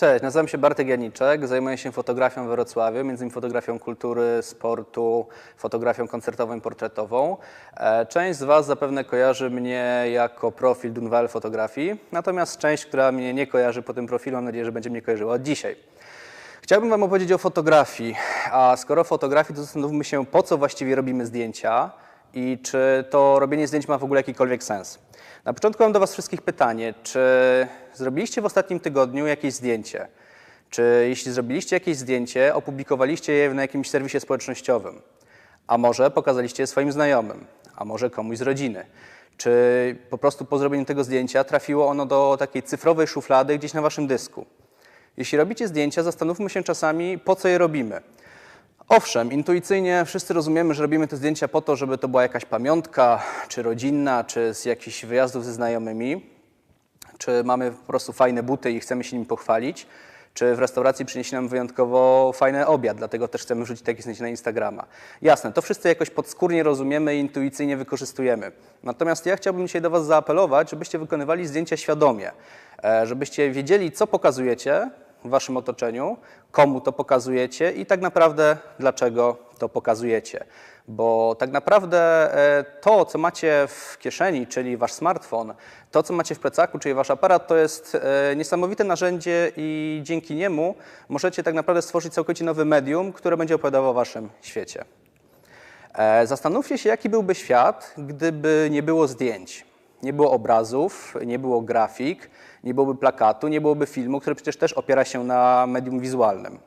Cześć, nazywam się Bartek Janiczek, zajmuję się fotografią we Wrocławiu, między innymi fotografią kultury, sportu, fotografią koncertową i portretową. E, Część z Was zapewne kojarzy mnie jako profil Dunwell Fotografii, natomiast część, która mnie nie kojarzy po tym profilu, mam nadzieję, że będzie mnie kojarzyła od dzisiaj. Chciałbym Wam opowiedzieć o fotografii, a skoro fotografii, to zastanówmy się, po co właściwie robimy zdjęcia i czy to robienie zdjęć ma w ogóle jakikolwiek sens. Na początku mam do Was wszystkich pytanie, czy zrobiliście w ostatnim tygodniu jakieś zdjęcie? Czy jeśli zrobiliście jakieś zdjęcie, opublikowaliście je na jakimś serwisie społecznościowym? A może pokazaliście je swoim znajomym? A może komuś z rodziny? Czy po prostu po zrobieniu tego zdjęcia trafiło ono do takiej cyfrowej szuflady gdzieś na Waszym dysku? Jeśli robicie zdjęcia, zastanówmy się czasami, po co je robimy. Owszem, intuicyjnie wszyscy rozumiemy, że robimy te zdjęcia po to, żeby to była jakaś pamiątka, czy rodzinna, czy z jakichś wyjazdów ze znajomymi, czy mamy po prostu fajne buty i chcemy się nim pochwalić, czy w restauracji przyniesie nam wyjątkowo fajny obiad, dlatego też chcemy wrzucić takie zdjęcie na Instagrama. Jasne, to wszyscy jakoś podskórnie rozumiemy i intuicyjnie wykorzystujemy. Natomiast ja chciałbym dzisiaj do Was zaapelować, żebyście wykonywali zdjęcia świadomie, e, żebyście wiedzieli, co pokazujecie, w waszym otoczeniu, komu to pokazujecie i tak naprawdę dlaczego to pokazujecie. Bo tak naprawdę e, to, co macie w kieszeni, czyli wasz smartfon, to, co macie w plecaku, czyli wasz aparat, to jest e, niesamowite narzędzie i dzięki niemu możecie tak naprawdę stworzyć całkowicie nowy medium, które będzie opowiadało o waszym świecie. E, Zastanówcie się, jaki byłby świat, gdyby nie było zdjęć, nie było obrazów, nie było grafik, nie byłoby plakatu, nie byłoby filmu, który przecież też opiera się na medium wizualnym.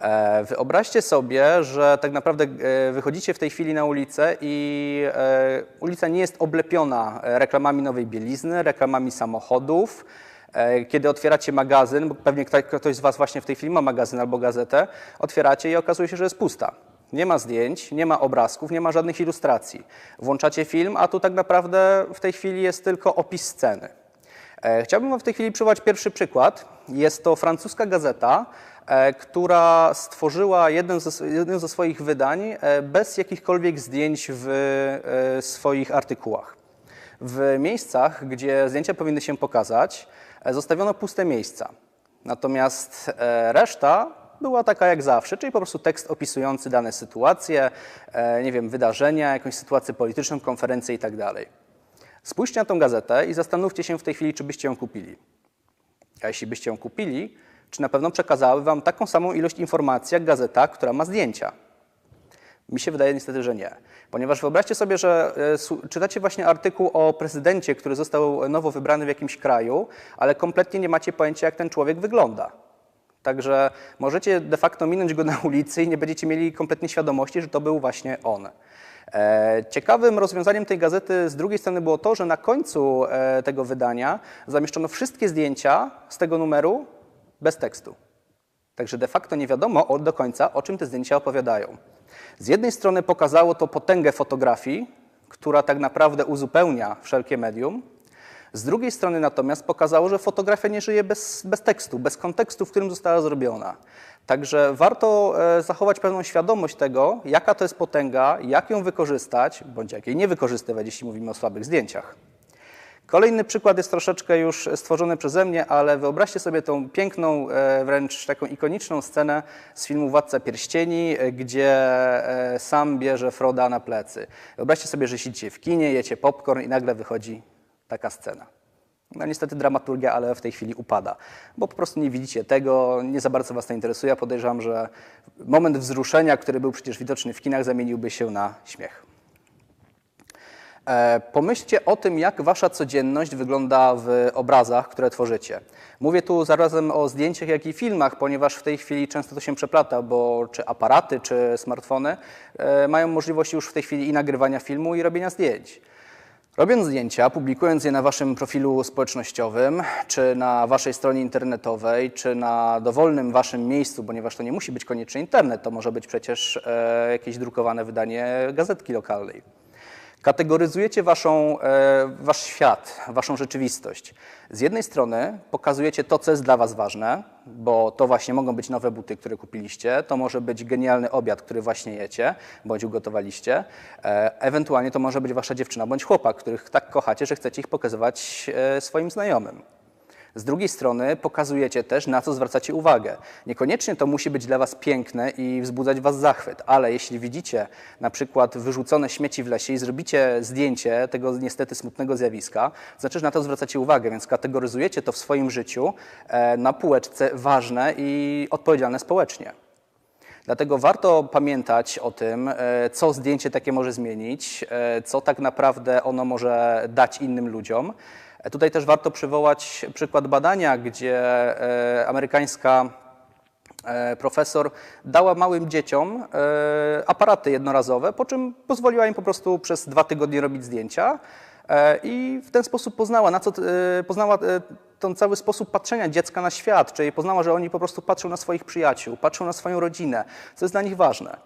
E, Wyobraźcie sobie, że tak naprawdę e, wychodzicie w tej chwili na ulicę i e, ulica nie jest oblepiona reklamami nowej bielizny, reklamami samochodów. Kiedy otwieracie magazyn, bo pewnie ktoś z Was właśnie w tej chwili ma magazyn albo gazetę, otwieracie i okazuje się, że jest pusta. Nie ma zdjęć, nie ma obrazków, nie ma żadnych ilustracji. Włączacie film, a tu tak naprawdę w tej chwili jest tylko opis sceny. E, Chciałbym Wam w tej chwili przywołać pierwszy przykład. Jest to francuska gazeta, e, która stworzyła jeden ze, ze swoich wydań e, bez jakichkolwiek zdjęć w swoich artykułach. W miejscach, gdzie zdjęcia powinny się pokazać, zostawiono puste miejsca. Natomiast reszta była taka jak zawsze, czyli po prostu tekst opisujący dane sytuacje, e, nie wiem, wydarzenia, jakąś sytuację polityczną, konferencję i tak. Spójrzcie na tą gazetę i zastanówcie się w tej chwili, czy byście ją kupili. A jeśli byście ją kupili, czy na pewno przekazały Wam taką samą ilość informacji jak gazeta, która ma zdjęcia? Mi się wydaje niestety, że nie. Ponieważ wyobraźcie sobie, że e, czytacie właśnie artykuł o prezydencie, który został nowo wybrany w jakimś kraju, ale kompletnie nie macie pojęcia, jak ten człowiek wygląda. Także możecie de facto minąć go na ulicy i nie będziecie mieli kompletnie świadomości, że to był właśnie on. E, Ciekawym rozwiązaniem tej gazety z drugiej strony było to, że na końcu e, tego wydania zamieszczono wszystkie zdjęcia z tego numeru bez tekstu. Także de facto nie wiadomo do końca, o czym te zdjęcia opowiadają. Z jednej strony pokazało to potęgę fotografii, która tak naprawdę uzupełnia wszelkie medium. Z drugiej strony natomiast pokazało, że fotografia nie żyje bez, bez tekstu, bez kontekstu, w którym została zrobiona. Także warto e, zachować pewną świadomość tego, jaka to jest potęga, jak ją wykorzystać, bądź jak jej nie wykorzystywać, jeśli mówimy o słabych zdjęciach. Kolejny przykład jest troszeczkę już stworzony przeze mnie, ale wyobraźcie sobie tą piękną, e, wręcz taką ikoniczną scenę z filmu Władca Pierścieni, e, gdzie sam bierze Froda na plecy. Wyobraźcie sobie, że siedzicie w kinie, jecie popcorn i nagle wychodzi taka scena. No niestety dramaturgia, ale w tej chwili upada, bo po prostu nie widzicie tego, nie za bardzo Was to interesuje. Podejrzewam, że moment wzruszenia, który był przecież widoczny w kinach, zamieniłby się na śmiech. E, Pomyślcie o tym, jak wasza codzienność wygląda w obrazach, które tworzycie. Mówię tu zarazem o zdjęciach, jak i filmach, ponieważ w tej chwili często to się przeplata, bo czy aparaty, czy smartfony e, mają możliwość już w tej chwili i nagrywania filmu, i robienia zdjęć. Robiąc zdjęcia, publikując je na waszym profilu społecznościowym, czy na waszej stronie internetowej, czy na dowolnym waszym miejscu, ponieważ to nie musi być koniecznie internet, to może być przecież e, jakieś drukowane wydanie gazetki lokalnej. Kategoryzujecie waszą, e, wasz świat, waszą rzeczywistość. Z jednej strony pokazujecie to, co jest dla was ważne, bo to właśnie mogą być nowe buty, które kupiliście, to może być genialny obiad, który właśnie jecie, bądź ugotowaliście, e, ewentualnie to może być wasza dziewczyna bądź chłopak, których tak kochacie, że chcecie ich pokazywać e, swoim znajomym. Z drugiej strony pokazujecie też, na co zwracacie uwagę. Niekoniecznie to musi być dla Was piękne i wzbudzać Was zachwyt, ale jeśli widzicie na przykład wyrzucone śmieci w lesie i zrobicie zdjęcie tego niestety smutnego zjawiska, znaczy, że na to zwracacie uwagę, więc kategoryzujecie to w swoim życiu e, na półeczce ważne i odpowiedzialne społecznie. Dlatego warto pamiętać o tym, e, co zdjęcie takie może zmienić, e, co tak naprawdę ono może dać innym ludziom. E, Tutaj też warto przywołać przykład badania, gdzie amerykańska profesor dała małym dzieciom aparaty jednorazowe, po czym pozwoliła im po prostu przez dwa tygodnie robić zdjęcia i w ten sposób poznała, na co, e, poznała e, ten cały sposób patrzenia dziecka na świat, czyli poznała, że oni po prostu patrzą na swoich przyjaciół, patrzą na swoją rodzinę, co jest dla nich ważne.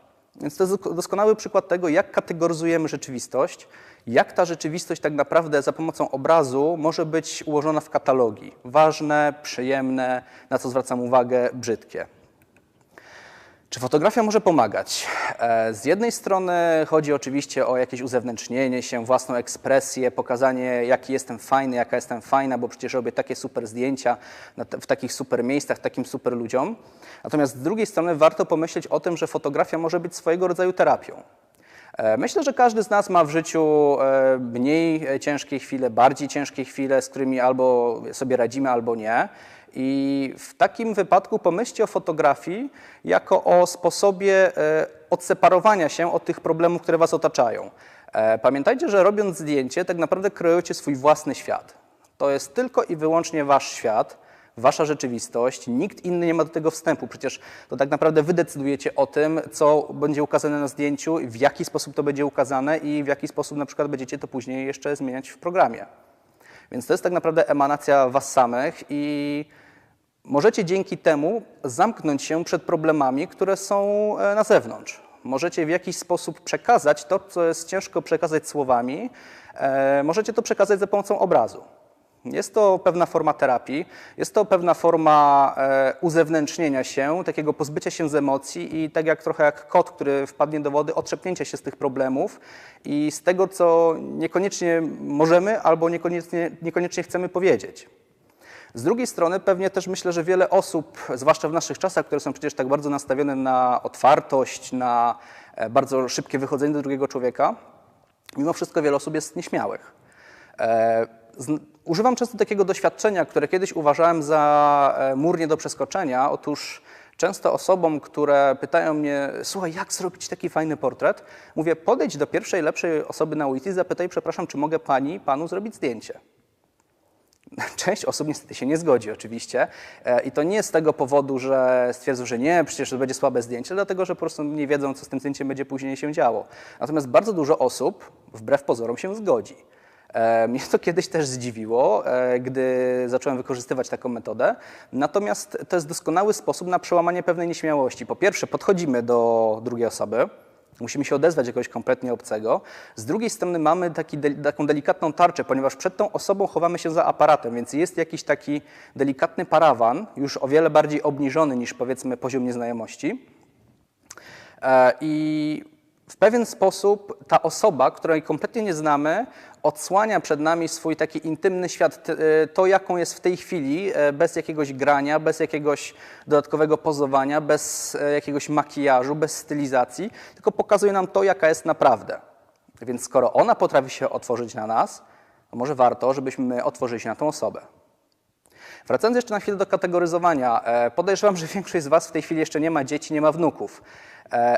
Więc to jest doskonały przykład tego, jak kategoryzujemy rzeczywistość, jak ta rzeczywistość tak naprawdę za pomocą obrazu może być ułożona w katalogi. Ważne, przyjemne, na co zwracam uwagę, brzydkie. Czy fotografia może pomagać? E, Z jednej strony chodzi oczywiście o jakieś uzewnętrznienie się, własną ekspresję, pokazanie, jaki jestem fajny, jaka jestem fajna, bo przecież robię takie super zdjęcia w takich super miejscach, takim super ludziom. Natomiast z drugiej strony warto pomyśleć o tym, że fotografia może być swojego rodzaju terapią. E, Myślę, że każdy z nas ma w życiu e, mniej ciężkie chwile, bardziej ciężkie chwile, z którymi albo sobie radzimy, albo nie. I w takim wypadku pomyślcie o fotografii jako o sposobie e, odseparowania się od tych problemów, które Was otaczają. E, Pamiętajcie, że robiąc zdjęcie, tak naprawdę kreujecie swój własny świat. To jest tylko i wyłącznie Wasz świat, Wasza rzeczywistość, nikt inny nie ma do tego wstępu. Przecież to tak naprawdę Wy decydujecie o tym, co będzie ukazane na zdjęciu, w jaki sposób to będzie ukazane i w jaki sposób na przykład będziecie to później jeszcze zmieniać w programie. Więc to jest tak naprawdę emanacja Was samych i możecie dzięki temu zamknąć się przed problemami, które są e, na zewnątrz. Możecie w jakiś sposób przekazać to, co jest ciężko przekazać słowami, e, możecie to przekazać za pomocą obrazu. Jest to pewna forma terapii, jest to pewna forma e, uzewnętrznienia się, takiego pozbycia się z emocji i tak jak trochę jak kot, który wpadnie do wody, otrzepnięcia się z tych problemów i z tego, co niekoniecznie możemy albo niekoniecznie, niekoniecznie chcemy powiedzieć. Z drugiej strony pewnie też myślę, że wiele osób, zwłaszcza w naszych czasach, które są przecież tak bardzo nastawione na otwartość, na e, bardzo szybkie wychodzenie do drugiego człowieka, mimo wszystko wiele osób jest nieśmiałych. E, Używam często takiego doświadczenia, które kiedyś uważałem za e, mur nie do przeskoczenia. Otóż często osobom, które pytają mnie, słuchaj, jak zrobić taki fajny portret, mówię, podejdź do pierwszej lepszej osoby na ulicy i zapytaj, przepraszam, czy mogę pani, panu zrobić zdjęcie. Część osób niestety się nie zgodzi oczywiście E, i to nie z tego powodu, że stwierdzą, że nie, przecież to będzie słabe zdjęcie, dlatego że po prostu nie wiedzą, co z tym zdjęciem będzie później się działo. Natomiast bardzo dużo osób, wbrew pozorom, się zgodzi. E, Mnie to kiedyś też zdziwiło, e, gdy zacząłem wykorzystywać taką metodę. Natomiast to jest doskonały sposób na przełamanie pewnej nieśmiałości. Po pierwsze, podchodzimy do drugiej osoby, Musimy się odezwać kogoś kompletnie obcego. Z drugiej strony mamy taki, taką delikatną tarczę, ponieważ przed tą osobą chowamy się za aparatem, więc jest jakiś taki delikatny parawan, już o wiele bardziej obniżony niż powiedzmy poziom nieznajomości. E, I w pewien sposób ta osoba, której kompletnie nie znamy, odsłania przed nami swój taki intymny świat, e, to jaką jest w tej chwili, e, bez jakiegoś grania, bez jakiegoś dodatkowego pozowania, bez e, jakiegoś makijażu, bez stylizacji, tylko pokazuje nam to, jaka jest naprawdę. Więc skoro ona potrafi się otworzyć na nas, to może warto, żebyśmy my otworzyli się na tą osobę. Wracając jeszcze na chwilę do kategoryzowania, podejrzewam, że większość z Was w tej chwili jeszcze nie ma dzieci, nie ma wnuków,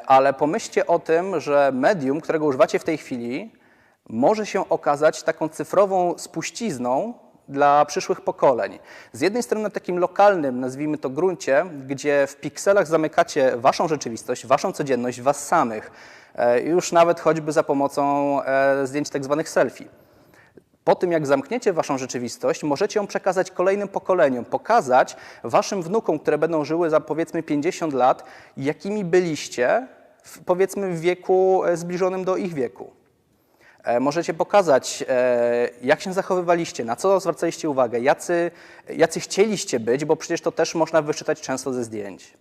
ale pomyślcie o tym, że medium, którego używacie w tej chwili, może się okazać taką cyfrową spuścizną dla przyszłych pokoleń. Z jednej strony na takim lokalnym, nazwijmy to gruncie, gdzie w pikselach zamykacie Waszą rzeczywistość, Waszą codzienność, Was samych, e, już nawet choćby za pomocą e, zdjęć tak zwanych selfie. Po tym, jak zamkniecie waszą rzeczywistość, możecie ją przekazać kolejnym pokoleniom, pokazać waszym wnukom, które będą żyły za powiedzmy 50 lat, jakimi byliście, w, powiedzmy w wieku e, zbliżonym do ich wieku. E, Możecie pokazać, e, jak się zachowywaliście, na co zwracaliście uwagę, jacy, jacy chcieliście być, bo przecież to też można wyczytać często ze zdjęć.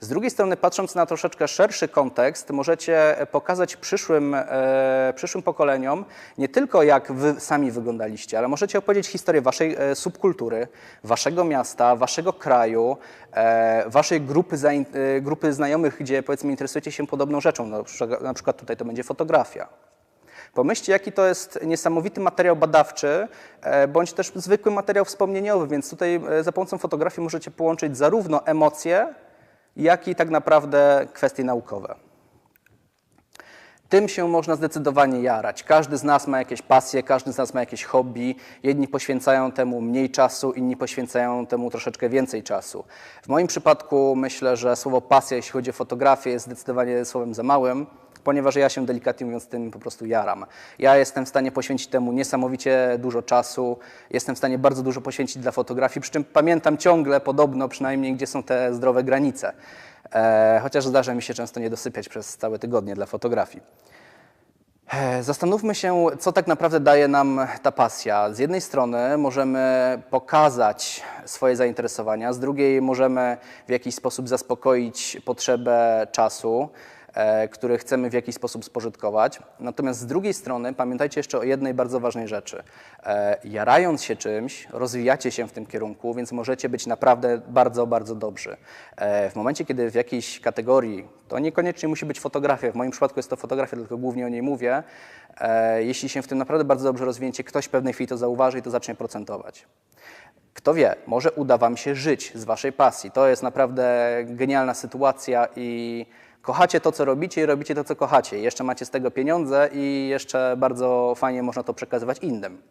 Z drugiej strony, patrząc na troszeczkę szerszy kontekst, możecie pokazać przyszłym, e, przyszłym pokoleniom nie tylko jak wy sami wyglądaliście, ale możecie opowiedzieć historię waszej subkultury, waszego miasta, waszego kraju, waszej grupy, grupy znajomych, gdzie powiedzmy interesujecie się podobną rzeczą. Przykład, na przykład tutaj to będzie fotografia. Pomyślcie, jaki to jest niesamowity materiał badawczy, e, bądź też zwykły materiał wspomnieniowy, więc tutaj e, za pomocą fotografii możecie połączyć zarówno emocje, jak i tak naprawdę kwestie naukowe. Tym się można zdecydowanie jarać. Każdy z nas ma jakieś pasje, każdy z nas ma jakieś hobby. Jedni poświęcają temu mniej czasu, inni poświęcają temu troszeczkę więcej czasu. W moim przypadku myślę, że słowo pasja, jeśli chodzi o fotografię, jest zdecydowanie słowem za małym, ponieważ ja się delikatnie mówiąc tym po prostu jaram. Ja jestem w stanie poświęcić temu niesamowicie dużo czasu, jestem w stanie bardzo dużo poświęcić dla fotografii, przy czym pamiętam ciągle podobno przynajmniej, gdzie są te zdrowe granice. E, chociaż zdarza mi się często nie dosypiać przez całe tygodnie dla fotografii. E, Zastanówmy się, co tak naprawdę daje nam ta pasja. Z jednej strony możemy pokazać swoje zainteresowania, z drugiej możemy w jakiś sposób zaspokoić potrzebę czasu, który chcemy w jakiś sposób spożytkować. Natomiast z drugiej strony pamiętajcie jeszcze o jednej bardzo ważnej rzeczy. E, Jarając się czymś, rozwijacie się w tym kierunku, więc możecie być naprawdę bardzo, bardzo dobrzy. E, W momencie, kiedy w jakiejś kategorii, to niekoniecznie musi być fotografia, w moim przypadku jest to fotografia, tylko głównie o niej mówię, e, jeśli się w tym naprawdę bardzo dobrze rozwiniecie, ktoś w pewnej chwili to zauważy i to zacznie procentować. Kto wie, może uda Wam się żyć z Waszej pasji. To jest naprawdę genialna sytuacja i kochacie to, co robicie i robicie to, co kochacie. Jeszcze macie z tego pieniądze i jeszcze bardzo fajnie można to przekazywać innym.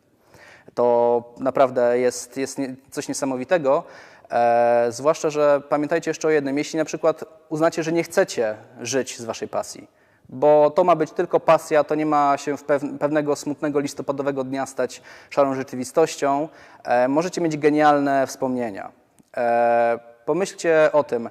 To naprawdę jest, jest coś niesamowitego. E, zwłaszcza, że pamiętajcie jeszcze o jednym. Jeśli na przykład uznacie, że nie chcecie żyć z Waszej pasji, bo to ma być tylko pasja, to nie ma się w pew- pewnego smutnego listopadowego dnia stać szarą rzeczywistością, e, możecie mieć genialne wspomnienia. E, pomyślcie o tym,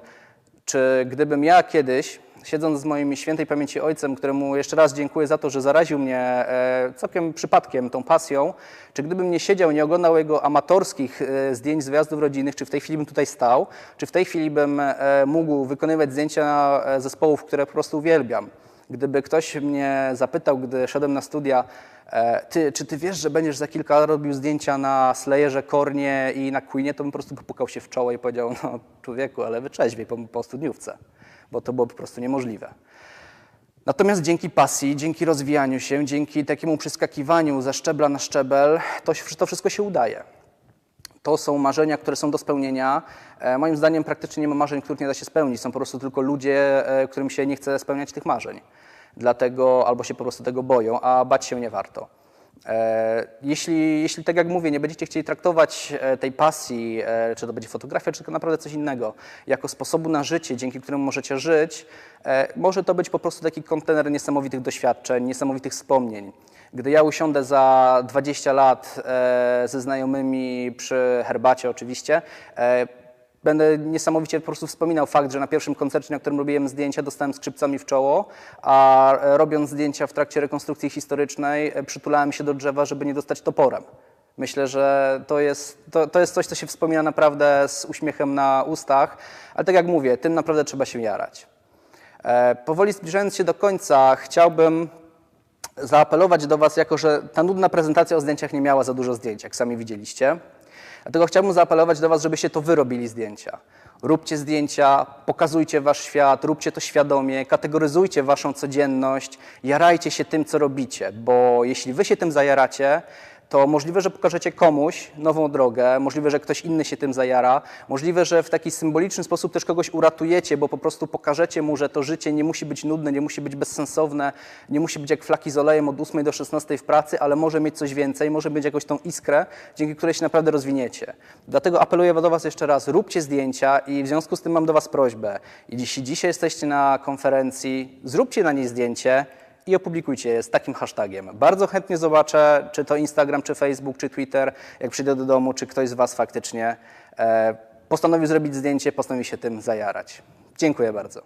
czy gdybym ja kiedyś, siedząc z moim świętej pamięci ojcem, któremu jeszcze raz dziękuję za to, że zaraził mnie e, całkiem przypadkiem tą pasją, czy gdybym nie siedział, nie oglądał jego amatorskich e, zdjęć z wyjazdów rodzinnych, czy w tej chwili bym tutaj stał, czy w tej chwili bym e, mógł wykonywać zdjęcia zespołów, które po prostu uwielbiam. Gdyby ktoś mnie zapytał, gdy szedłem na studia, e, ty, czy ty wiesz, że będziesz za kilka lat robił zdjęcia na Slayerze, Kornie i na Queenie, to bym po prostu popukał się w czoło i powiedział, no człowieku, ale wyczeźwiej po, po studniówce, bo to było po prostu niemożliwe. Natomiast dzięki pasji, dzięki rozwijaniu się, dzięki takiemu przeskakiwaniu ze szczebla na szczebel, to, to wszystko się udaje. To są marzenia, które są do spełnienia. E, moim zdaniem praktycznie nie ma marzeń, których nie da się spełnić. Są po prostu tylko ludzie, e, którym się nie chce spełniać tych marzeń. Dlatego albo się po prostu tego boją, a bać się nie warto. E, Jeśli, jeśli tak jak mówię, nie będziecie chcieli traktować e, tej pasji, e, czy to będzie fotografia, czy to naprawdę coś innego, jako sposobu na życie, dzięki któremu możecie żyć, może to być po prostu taki kontener niesamowitych doświadczeń, niesamowitych wspomnień. Gdy ja usiądę za 20 lat ze znajomymi przy herbacie oczywiście, będę niesamowicie po prostu wspominał fakt, że na pierwszym koncercie, na którym robiłem zdjęcia, dostałem skrzypcami w czoło, a robiąc zdjęcia w trakcie rekonstrukcji historycznej, e, przytulałem się do drzewa, żeby nie dostać toporem. Myślę, że to jest, to, to jest coś, co się wspomina naprawdę z uśmiechem na ustach, ale tak jak mówię, tym naprawdę trzeba się jarać. E, Powoli zbliżając się do końca, chciałbym zaapelować do Was, jako że ta nudna prezentacja o zdjęciach nie miała za dużo zdjęć, jak sami widzieliście. Dlatego chciałbym zaapelować do Was, żebyście to Wy robili zdjęcia. Róbcie zdjęcia, pokazujcie Wasz świat, róbcie to świadomie, kategoryzujcie Waszą codzienność, jarajcie się tym, co robicie, bo jeśli Wy się tym zajaracie, to możliwe, że pokażecie komuś nową drogę, możliwe, że ktoś inny się tym zajara, możliwe, że w taki symboliczny sposób też kogoś uratujecie, bo po prostu pokażecie mu, że to życie nie musi być nudne, nie musi być bezsensowne, nie musi być jak flaki z olejem od 8 do 16 w pracy, ale może mieć coś więcej, może mieć jakąś tą iskrę, dzięki której się naprawdę rozwiniecie. Dlatego apeluję do Was jeszcze raz, róbcie zdjęcia i w związku z tym mam do Was prośbę. Jeśli dzisiaj jesteście na konferencji, zróbcie na niej zdjęcie, i opublikujcie je z takim hashtagiem. Bardzo chętnie zobaczę, czy to Instagram, czy Facebook, czy Twitter, jak przyjdę do domu, czy ktoś z Was faktycznie e, postanowił zrobić zdjęcie, postanowił się tym zajarać. Dziękuję bardzo.